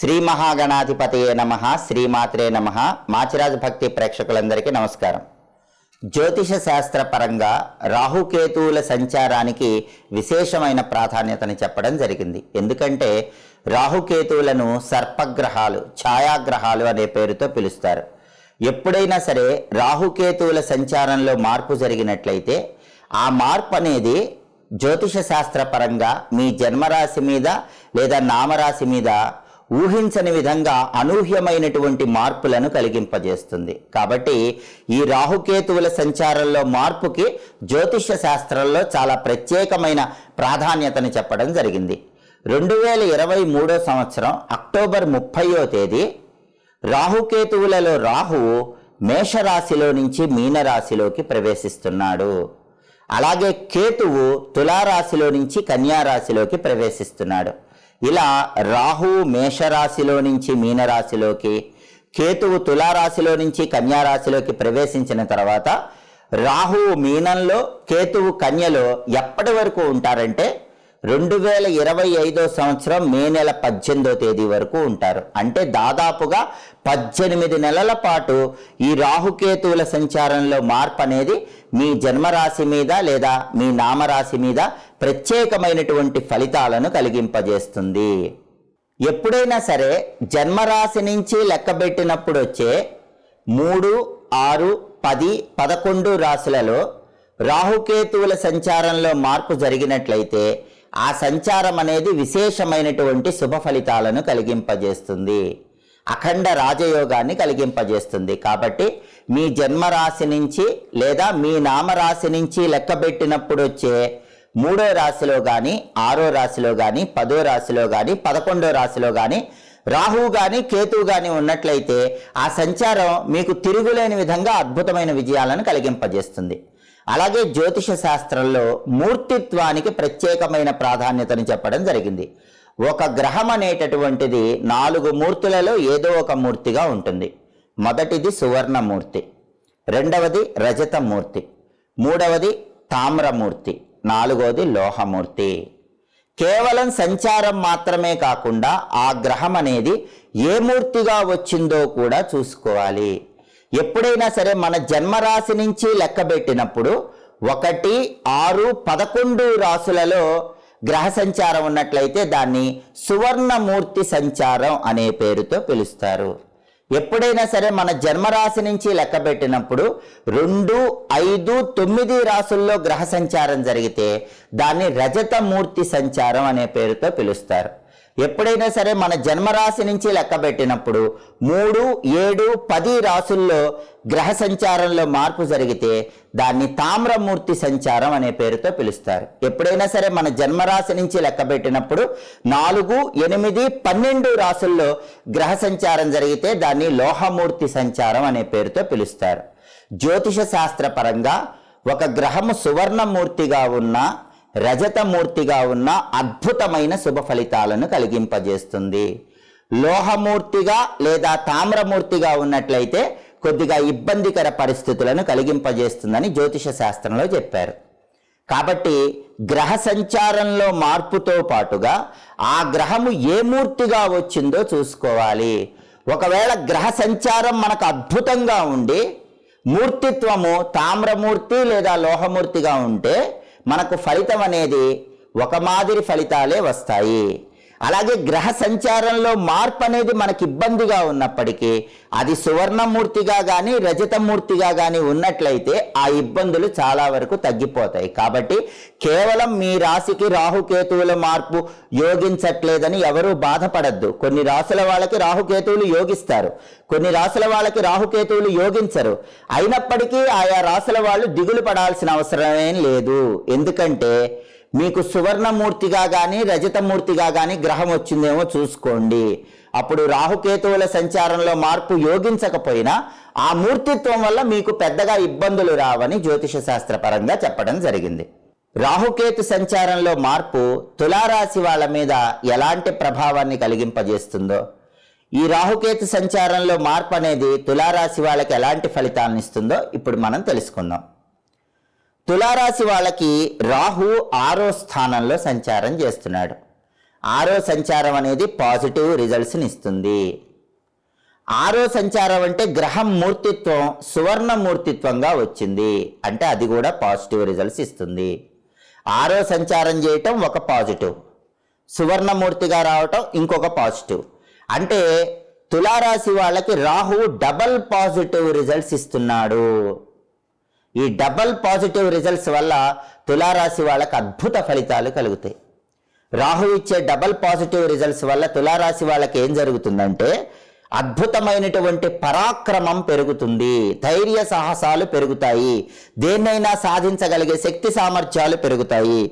శ్రీ మహాగణాధిపతయే నమ శ్రీమాత్రే నమ. మాచిరాజు భక్తి ప్రేక్షకులందరికీ నమస్కారం. జ్యోతిష శాస్త్ర పరంగా రాహుకేతువుల సంచారానికి విశేషమైన ప్రాధాన్యతని చెప్పడం జరిగింది. ఎందుకంటే రాహుకేతువులను సర్పగ్రహాలు ఛాయాగ్రహాలు అనే పేరుతో పిలుస్తారు. ఎప్పుడైనా సరే రాహుకేతువుల సంచారంలో మార్పు జరిగినట్లయితే ఆ మార్పు అనేది జ్యోతిష శాస్త్ర పరంగా మీ జన్మరాశి మీద లేదా నామరాశి మీద ఊహించని విధంగా అనూహ్యమైనటువంటి మార్పులను కలిగింపజేస్తుంది. కాబట్టి ఈ రాహుకేతువుల సంచారంలో మార్పుకి జ్యోతిష శాస్త్రంలో చాలా ప్రత్యేకమైన ప్రాధాన్యతను చెప్పడం జరిగింది. రెండు వేల ఇరవై మూడో సంవత్సరం అక్టోబర్ ముప్పయో తేదీ రాహుకేతువులలో రాహువు మేషరాశిలో నుంచి మీనరాశిలోకి ప్రవేశిస్తున్నాడు. అలాగే కేతువు తులారాశిలో నుంచి కన్యారాశిలోకి ప్రవేశిస్తున్నాడు. ఇలా రాహు మేషరాశిలో నుంచి మీనరాశిలోకి కేతువు తులారాశిలో నుంచి కన్యారాశిలోకి ప్రవేశించిన తర్వాత రాహువు మీనంలో కేతువు కన్యలో ఎప్పటి వరకు ఉంటారంటే రెండు వేల ఇరవై ఐదో సంవత్సరం మే నెల పద్దెనిమిదో తేదీ వరకు ఉంటారు. అంటే దాదాపుగా పద్దెనిమిది నెలల పాటు ఈ రాహుకేతువుల సంచారంలో మార్పు అనేది మీ జన్మరాశి మీద లేదా మీ నామరాశి మీద ప్రత్యేకమైనటువంటి ఫలితాలను కలిగింపజేస్తుంది. ఎప్పుడైనా సరే జన్మరాశి నుంచి లెక్కబెట్టినప్పుడు వచ్చే మూడు ఆరు పది పదకొండు రాశులలో రాహుకేతువుల సంచారంలో మార్పు జరిగినట్లయితే ఆ సంచారం అనేది విశేషమైనటువంటి శుభ ఫలితాలను కలిగింపజేస్తుంది. అఖండ రాజయోగాన్ని కలిగింపజేస్తుంది. కాబట్టి మీ జన్మరాశి నుంచి లేదా మీ నామరాశి నుంచి లెక్కబెట్టినప్పుడు వచ్చే మూడో రాశిలో కానీ ఆరో రాశిలో కానీ పదో రాశిలో కానీ పదకొండో రాశిలో కానీ రాహువు కానీ కేతువు కానీ ఉన్నట్లయితే ఆ సంచారం మీకు తిరుగులేని విధంగా అద్భుతమైన విజయాలను కలిగింపజేస్తుంది. అలాగే జ్యోతిష శాస్త్రంలో మూర్తిత్వానికి ప్రత్యేకమైన ప్రాధాన్యతను చెప్పడం జరిగింది. ఒక గ్రహం అనేటటువంటిది నాలుగు మూర్తులలో ఏదో ఒక మూర్తిగా ఉంటుంది. మొదటిది సువర్ణమూర్తి రెండవది రజతమూర్తి మూడవది తామ్రమూర్తి. నాలుగవది లోహమూర్తి. కేవలం సంచారం మాత్రమే కాకుండా ఆ గ్రహం అనేది ఏ మూర్తిగా వచ్చిందో కూడా చూసుకోవాలి. ఎప్పుడైనా సరే మన జన్మరాశి నుంచి లెక్కబెట్టినప్పుడు ఒకటి ఆరు పదకొండు రాసులలో గ్రహ సంచారం ఉన్నట్లయితే దాన్ని సువర్ణమూర్తి సంచారం అనే పేరుతో పిలుస్తారు. ఎప్పుడైనా సరే మన జన్మరాశి నుంచి లెక్కబెట్టినప్పుడు రెండు ఐదు తొమ్మిది రాసుల్లో గ్రహ సంచారం జరిగితే దాన్ని రజతమూర్తి సంచారం అనే పేరుతో పిలుస్తారు. ఎప్పుడైనా సరే మన జన్మరాశి నుంచి లెక్కబెట్టినప్పుడు మూడు ఏడు పది రాసుల్లో గ్రహ సంచారంలో మార్పు జరిగితే దాన్ని తామ్రమూర్తి సంచారం అనే పేరుతో పిలుస్తారు. ఎప్పుడైనా సరే మన జన్మరాశి నుంచి లెక్కబెట్టినప్పుడు నాలుగు ఎనిమిది పన్నెండు రాసుల్లో గ్రహ సంచారం జరిగితే దాన్ని లోహమూర్తి సంచారం అనే పేరుతో పిలుస్తారు. జ్యోతిష శాస్త్ర పరంగా ఒక గ్రహము సువర్ణమూర్తిగా ఉన్న రజతమూర్తిగా ఉన్న అద్భుతమైన శుభ ఫలితాలను కలిగింపజేస్తుంది. లోహమూర్తిగా లేదా తామ్రమూర్తిగా ఉన్నట్లయితే కొద్దిగా ఇబ్బందికర పరిస్థితులను కలిగింపజేస్తుందని జ్యోతిష శాస్త్రంలో చెప్పారు. కాబట్టి గ్రహ సంచారంలో మార్పుతో పాటుగా ఆ గ్రహము ఏ మూర్తిగా వచ్చిందో చూసుకోవాలి. ఒకవేళ గ్రహ సంచారం మనకు అద్భుతంగా ఉండి మూర్తిత్వము తామ్రమూర్తి లేదా లోహమూర్తిగా ఉంటే మనకు ఫలితం అనేది ఒక మాదిరి ఫలితాలే వస్తాయి. అలాగే గ్రహ సంచారంలో మార్పు అనేది మనకి ఇబ్బందిగా ఉన్నప్పటికీ అది సువర్ణమూర్తిగా కానీ రజతమూర్తిగా కానీ ఉన్నట్లయితే ఆ ఇబ్బందులు చాలా వరకు తగ్గిపోతాయి. కాబట్టి కేవలం మీ రాశికి రాహుకేతువుల మార్పు యోగించట్లేదని ఎవరూ బాధపడద్దు. కొన్ని రాసుల వాళ్ళకి రాహుకేతువులు యోగిస్తారు. కొన్ని రాసుల వాళ్ళకి రాహుకేతువులు యోగించరు. అయినప్పటికీ ఆయా రాసుల వాళ్ళు దిగులు పడాల్సిన అవసరమేం లేదు. ఎందుకంటే మీకు సువర్ణమూర్తిగా కానీ రజతమూర్తిగా కానీ గ్రహం వచ్చిందేమో చూసుకోండి. అప్పుడు రాహుకేతువుల సంచారంలో మార్పు యోగించకపోయినా ఆ మూర్తిత్వం వల్ల మీకు పెద్దగా ఇబ్బందులు రావని జ్యోతిష పరంగా చెప్పడం జరిగింది. రాహుకేతు సంచారంలో మార్పు తులారాశి వాళ్ళ మీద ఎలాంటి ప్రభావాన్ని కలిగింపజేస్తుందో. ఈ రాహుకేతు సంచారంలో మార్పు అనేది తులారాశి వాళ్ళకి ఎలాంటి ఫలితాలను ఇస్తుందో ఇప్పుడు మనం తెలుసుకుందాం. తులారాశి వాళ్ళకి రాహు ఆరో స్థానంలో సంచారం చేస్తున్నాడు. ఆరో సంచారం అనేది పాజిటివ్ రిజల్ట్స్ని ఇస్తుంది. ఆరో సంచారం అంటే గ్రహం మూర్తిత్వం సువర్ణ మూర్తిత్వంగా వచ్చింది. అంటే అది కూడా పాజిటివ్ రిజల్ట్స్ ఇస్తుంది. ఆరో సంచారం చేయటం ఒక పాజిటివ్. సువర్ణమూర్తిగా రావటం ఇంకొక పాజిటివ్. అంటే తులారాశి వాళ్ళకి రాహువు డబల్ పాజిటివ్ రిజల్ట్స్ ఇస్తున్నాడు. ఈ డబల్ పాజిటివ్ రిజల్ట్స్ వల్ల తులారాశి వాళ్ళకి అద్భుత ఫలితాలు కలుగుతాయి. రాహు ఇచ్చే డబల్ పాజిటివ్ రిజల్ట్స్ వల్ల తులారాశి వాళ్ళకి ఏం జరుగుతుందంటే అద్భుతమైనటువంటి పరాక్రమం పెరుగుతుంది ధైర్య సాహసాలు పెరుగుతాయి దేన్నైనా సాధించగలిగే శక్తి సామర్థ్యాలు పెరుగుతాయి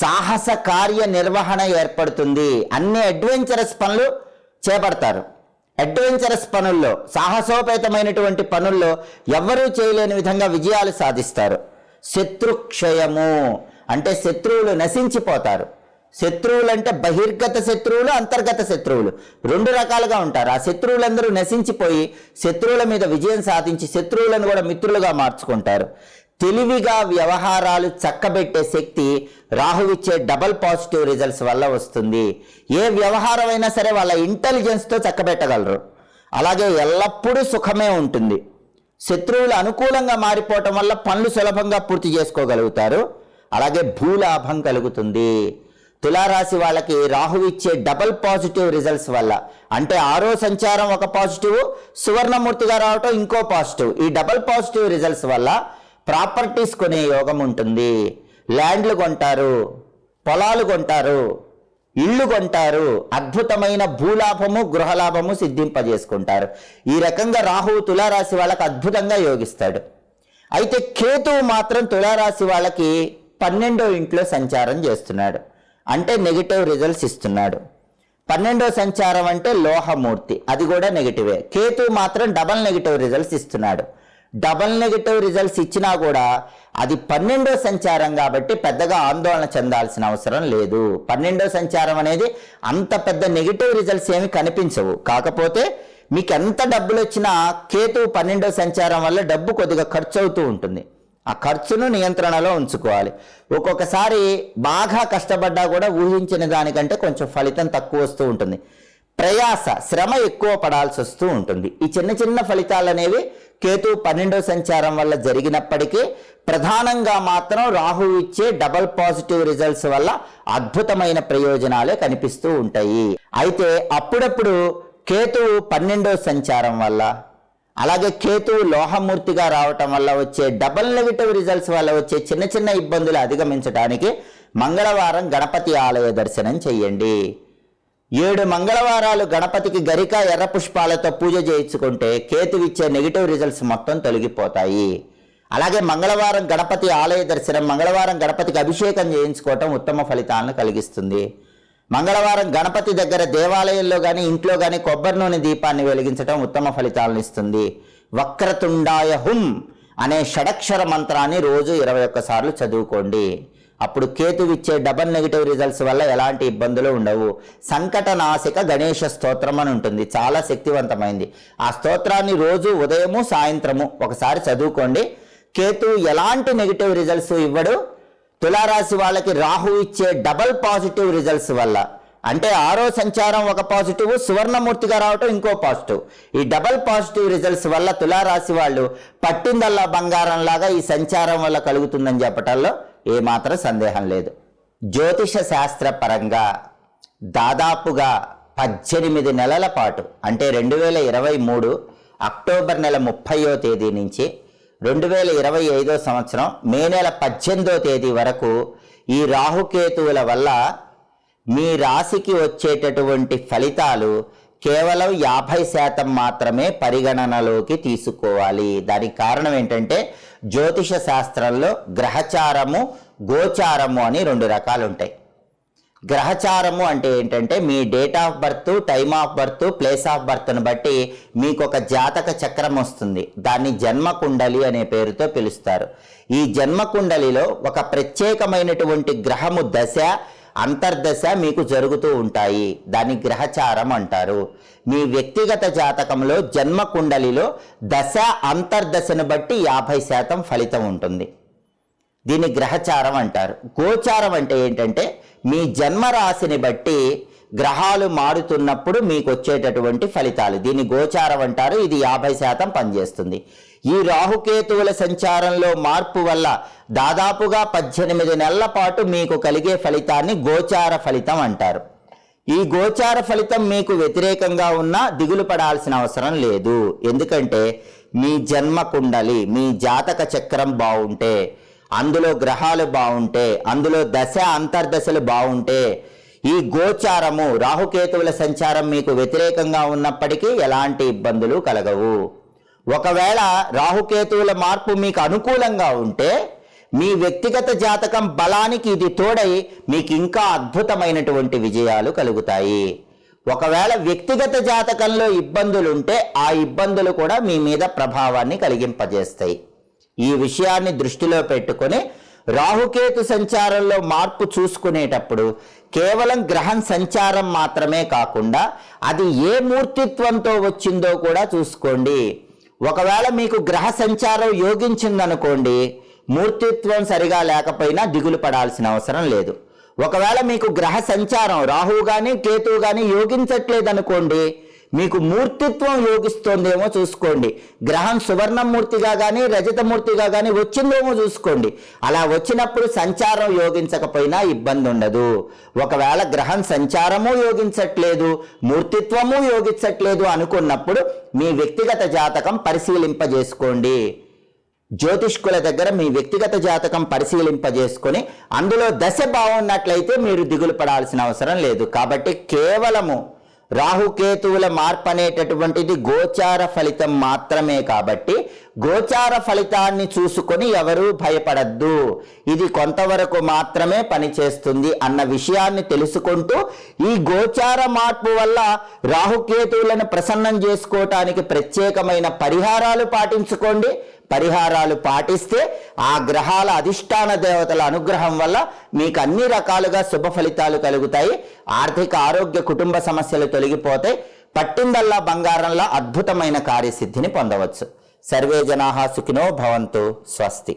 సాహస కార్య నిర్వహణ ఏర్పడుతుంది అన్ని అడ్వెంచరస్ పనులు చేపడతారు. అడ్వెంచరస్ పనుల్లో సాహసోపేతమైనటువంటి పనుల్లో ఎవ్వరూ చేయలేని విధంగా విజయాలు సాధిస్తారు. శత్రుక్షయము అంటే శత్రువులు నశించిపోతారు. శత్రువులు అంటే బహిర్గత శత్రువులు అంతర్గత శత్రువులు. రెండు రకాలుగా ఉంటారు. ఆ శత్రువులందరూ నశించిపోయి శత్రువుల మీద విజయం సాధించి శత్రువులను కూడా మిత్రులుగా మార్చుకుంటారు. తెలివిగా వ్యవహారాలు చక్కబెట్టే శక్తి రాహువిచ్చే డబల్ పాజిటివ్ రిజల్ట్స్ వల్ల వస్తుంది. ఏ వ్యవహారమైనా సరే వాళ్ళ ఇంటెలిజెన్స్తో చక్కబెట్టగలరు. అలాగే ఎల్లప్పుడూ సుఖమే ఉంటుంది. శత్రువులు అనుకూలంగా మారిపోవటం వల్ల పనులు సులభంగా పూర్తి చేసుకోగలుగుతారు. అలాగే భూలాభం కలుగుతుంది. తులారాశి వాళ్ళకి రాహు ఇచ్చే డబల్ పాజిటివ్ రిజల్ట్స్ వల్ల అంటే ఆరో సంచారం ఒక పాజిటివ్ సువర్ణమూర్తిగా రావటం ఇంకో పాజిటివ్. ఈ డబల్ పాజిటివ్ రిజల్ట్స్ వల్ల ప్రాపర్టీస్ కొనే యోగం ఉంటుంది. ల్యాండ్లు కొంటారు పొలాలు కొంటారు ఇళ్ళు కొంటారు అద్భుతమైన భూలాభము గృహలాభము సిద్ధింపజేసుకుంటారు. ఈ రకంగా రాహువు తులారాశి వాళ్ళకి అద్భుతంగా యోగిస్తాడు. అయితే కేతువు మాత్రం తులారాశి వాళ్ళకి పన్నెండో ఇంట్లో సంచారం చేస్తున్నాడు. అంటే నెగిటివ్ రిజల్ట్స్ ఇస్తున్నాడు. పన్నెండో సంచారం అంటే లోహమూర్తి. అది కూడా నెగిటివే. కేతు మాత్రం డబల్ నెగిటివ్ రిజల్ట్స్ ఇస్తున్నాడు. డబల్ నెగిటివ్ రిజల్ట్స్ ఇచ్చినా కూడా అది పన్నెండో సంచారం కాబట్టి పెద్దగా ఆందోళన చెందాల్సిన అవసరం లేదు. పన్నెండో సంచారం అనేది అంత పెద్ద నెగిటివ్ రిజల్ట్స్ ఏమి కనిపించవు. కాకపోతే మీకు ఎంత డబ్బులు వచ్చినా కేతు పన్నెండో సంచారం వల్ల డబ్బు కొద్దిగా ఖర్చు అవుతూ ఉంటుంది. ఆ ఖర్చును నియంత్రణలో ఉంచుకోవాలి. ఒక్కొక్కసారి బాగా కష్టపడ్డా కూడా ఊహించిన దానికంటే కొంచెం ఫలితం తక్కువ వస్తూ ఉంటుంది. ప్రయాస శ్రమ ఎక్కువ పడాల్సి వస్తూ ఉంటుంది. ఈ చిన్న చిన్న ఫలితాలు అనేవి కేతు పన్నెండో సంచారం వల్ల జరిగినప్పటికీ ప్రధానంగా మాత్రం రాహు ఇచ్చే డబల్ పాజిటివ్ రిజల్ట్స్ వల్ల అద్భుతమైన ప్రయోజనాలే కనిపిస్తూ ఉంటాయి. అయితే అప్పుడప్పుడు కేతు పన్నెండో సంచారం వల్ల అలాగే కేతువు లోహమూర్తిగా రావటం వల్ల వచ్చే డబల్ నెగిటివ్ రిజల్ట్స్ వల్ల వచ్చే చిన్న చిన్న ఇబ్బందులు అధిగమించడానికి మంగళవారం గణపతి ఆలయ దర్శనం చెయ్యండి ఏడు మంగళవారాలు గణపతికి గరిక ఎర్ర పుష్పాలతో పూజ చేయించుకుంటే కేతువిచ్చే నెగిటివ్ రిజల్ట్స్ మొత్తం తొలగిపోతాయి. అలాగే మంగళవారం గణపతి ఆలయ దర్శనం మంగళవారం గణపతికి అభిషేకం చేయించుకోవటం ఉత్తమ ఫలితాలను కలిగిస్తుంది. మంగళవారం గణపతి దగ్గర దేవాలయంలో కానీ ఇంట్లో కానీ కొబ్బరి నూనె దీపాన్ని వెలిగించడం ఉత్తమ ఫలితాలను ఇస్తుంది. వక్రతుండాయ హుం అనే షడక్షర మంత్రాన్ని రోజు ఇరవై ఒక్కసార్లు చదువుకోండి. అప్పుడు కేతువిచ్చే డబల్ నెగిటివ్ రిజల్ట్స్ వల్ల ఎలాంటి ఇబ్బందులు ఉండవు. సంకటనాశిక గణేష స్తోత్రం అని ఉంటుంది. చాలా శక్తివంతమైంది. ఆ స్తోత్రాన్ని రోజు ఉదయము సాయంత్రము ఒకసారి చదువుకోండి. కేతు ఎలాంటి నెగిటివ్ రిజల్ట్స్ ఇవ్వడు? తులారాశి వాళ్ళకి రాహు ఇచ్చే డబల్ పాజిటివ్ రిజల్ట్స్ వల్ల. అంటే ఆరో సంచారం ఒక పాజిటివ్ సువర్ణమూర్తిగా రావటం ఇంకో పాజిటివ్ ఈ డబల్ పాజిటివ్ రిజల్ట్స్ వల్ల తులారాశి వాళ్ళు పట్టిందల్లా బంగారంలాగా ఈ సంచారం వల్ల కలుగుతుందని చెప్పటంలో ఏమాత్రం సందేహం లేదు. జ్యోతిష శాస్త్ర పరంగా దాదాపుగా పద్దెనిమిది నెలల పాటు అంటే రెండు వేల ఇరవై మూడు అక్టోబర్ నెల ముప్పయో తేదీ నుంచి రెండు వేల ఇరవై ఐదో సంవత్సరం మే నెల పద్దెనిమిదో తేదీ వరకు ఈ రాహుకేతువుల వల్ల మీ రాశికి వచ్చేటటువంటి ఫలితాలు కేవలం యాభై శాతం మాత్రమే పరిగణనలోకి తీసుకోవాలి. దానికి కారణం ఏంటంటే జ్యోతిష శాస్త్రంలో గ్రహచారము గోచారము అని రెండు రకాలు ఉంటాయి గ్రహచారము అంటే ఏంటంటే మీ date of birth time of birth place of బర్త్ను బట్టి మీకు ఒక జాతక చక్రం వస్తుంది. దాన్ని జన్మ కుండలి అనే పేరుతో పిలుస్తారు. ఈ జన్మ కుండలిలో ఒక ప్రత్యేకమైనటువంటి గ్రహము దశ అంతర్దశ మీకు జరుగుతూ ఉంటాయి. దాన్ని గ్రహచారం అంటారు. మీ వ్యక్తిగత జాతకంలో జన్మ కుండలిలో దశ అంతర్దశను బట్టి యాభై శాతం ఫలితం ఉంటుంది. దీన్ని గ్రహచారం అంటారు. గోచారం అంటే ఏంటంటే మీ జన్మ రాశిని బట్టి గ్రహాలు మారుతున్నప్పుడు మీకు వచ్చేటటువంటి ఫలితాలు. దీన్ని గోచారం అంటారు. ఇది యాభై శాతం పనిచేస్తుంది. ఈ రాహుకేతువుల సంచారంలో మార్పు వల్ల దాదాపుగా పద్దెనిమిది నెలల పాటు మీకు కలిగే ఫలితాన్ని గోచార ఫలితం అంటారు. ఈ గోచార ఫలితం మీకు వ్యతిరేకంగా ఉన్నా దిగులు పడాల్సిన అవసరం లేదు. ఎందుకంటే మీ జన్మ కుండలి మీ జాతక చక్రం బాగుంటే అందులో గ్రహాలు బాగుంటే అందులో దశ అంతర్దశలు బాగుంటే ఈ గోచారము రాహుకేతువుల సంచారం మీకు వ్యతిరేకంగా ఉన్నప్పటికీ ఎలాంటి ఇబ్బందులు కలగవు. ఒకవేళ రాహుకేతువుల మార్పు మీకు అనుకూలంగా ఉంటే మీ వ్యక్తిగత జాతకం బలానికి ఇది తోడై మీకు ఇంకా అద్భుతమైనటువంటి విజయాలు కలుగుతాయి. ఒకవేళ వ్యక్తిగత జాతకంలో ఇబ్బందులు ఉంటే ఆ ఇబ్బందులు కూడా మీ మీద ప్రభావాన్ని కలిగింపజేస్తాయి. ఈ విషయాన్ని దృష్టిలో పెట్టుకొని రాహుకేతు సంచారంలో మార్పు చూసుకునేటప్పుడు కేవలం గ్రహం సంచారం మాత్రమే కాకుండా అది ఏ మూర్తిత్వంతో వచ్చిందో కూడా చూసుకోండి. ఒకవేళ మీకు గ్రహ సంచారం యోగించిందనుకోండి మూర్తిత్వం సరిగా లేకపోయినా దిగులు పడాల్సిన అవసరం లేదు. ఒకవేళ మీకు గ్రహ సంచారం రాహువు కానీ కేతువు కానీ యోగించట్లేదనుకోండి మీకు మూర్తిత్వం యోగిస్తోందేమో చూసుకోండి. గ్రహం సువర్ణమూర్తిగా కానీ రజతమూర్తిగా కానీ వచ్చిందేమో చూసుకోండి. అలా వచ్చినప్పుడు సంచారం యోగించకపోయినా ఇబ్బంది ఉండదు ఒకవేళ గ్రహం సంచారము యోగించట్లేదు మూర్తిత్వము యోగించట్లేదు అనుకున్నప్పుడు మీ వ్యక్తిగత జాతకం పరిశీలింపజేసుకోండి. జ్యోతిష్కుల దగ్గర మీ వ్యక్తిగత జాతకం పరిశీలింపజేసుకొని అందులో దశ బాగున్నట్లయితే మీరు దిగులు పడాల్సిన అవసరం లేదు. కాబట్టి కేవలము రాహుకేతువుల మార్పు అనేటటువంటిది గోచార ఫలితం మాత్రమే కాబట్టి గోచార ఫలితాన్ని చూసుకొని ఎవరూ భయపడద్దు. ఇది కొంతవరకు మాత్రమే పనిచేస్తుంది అన్న విషయాన్ని తెలుసుకుంటూ ఈ గోచార మార్పు వల్ల రాహుకేతువులను ప్రసన్నం చేసుకోవటానికి ప్రత్యేకమైన పరిహారాలు పాటించుకోండి. పరిహారాలు పాటిస్తే ఆ గ్రహాల అధిష్టాన దేవతల అనుగ్రహం వల్ల మీకు అన్ని రకాలుగా శుభ ఫలితాలు కలుగుతాయి. ఆర్థిక ఆరోగ్య కుటుంబ సమస్యలు తొలగిపోతాయి. పట్టిందల్లా బంగారంలా అద్భుతమైన కార్యసిద్ధిని పొందవచ్చు. సర్వే జనాహా సుఖినో భవంతు. స్వస్తి.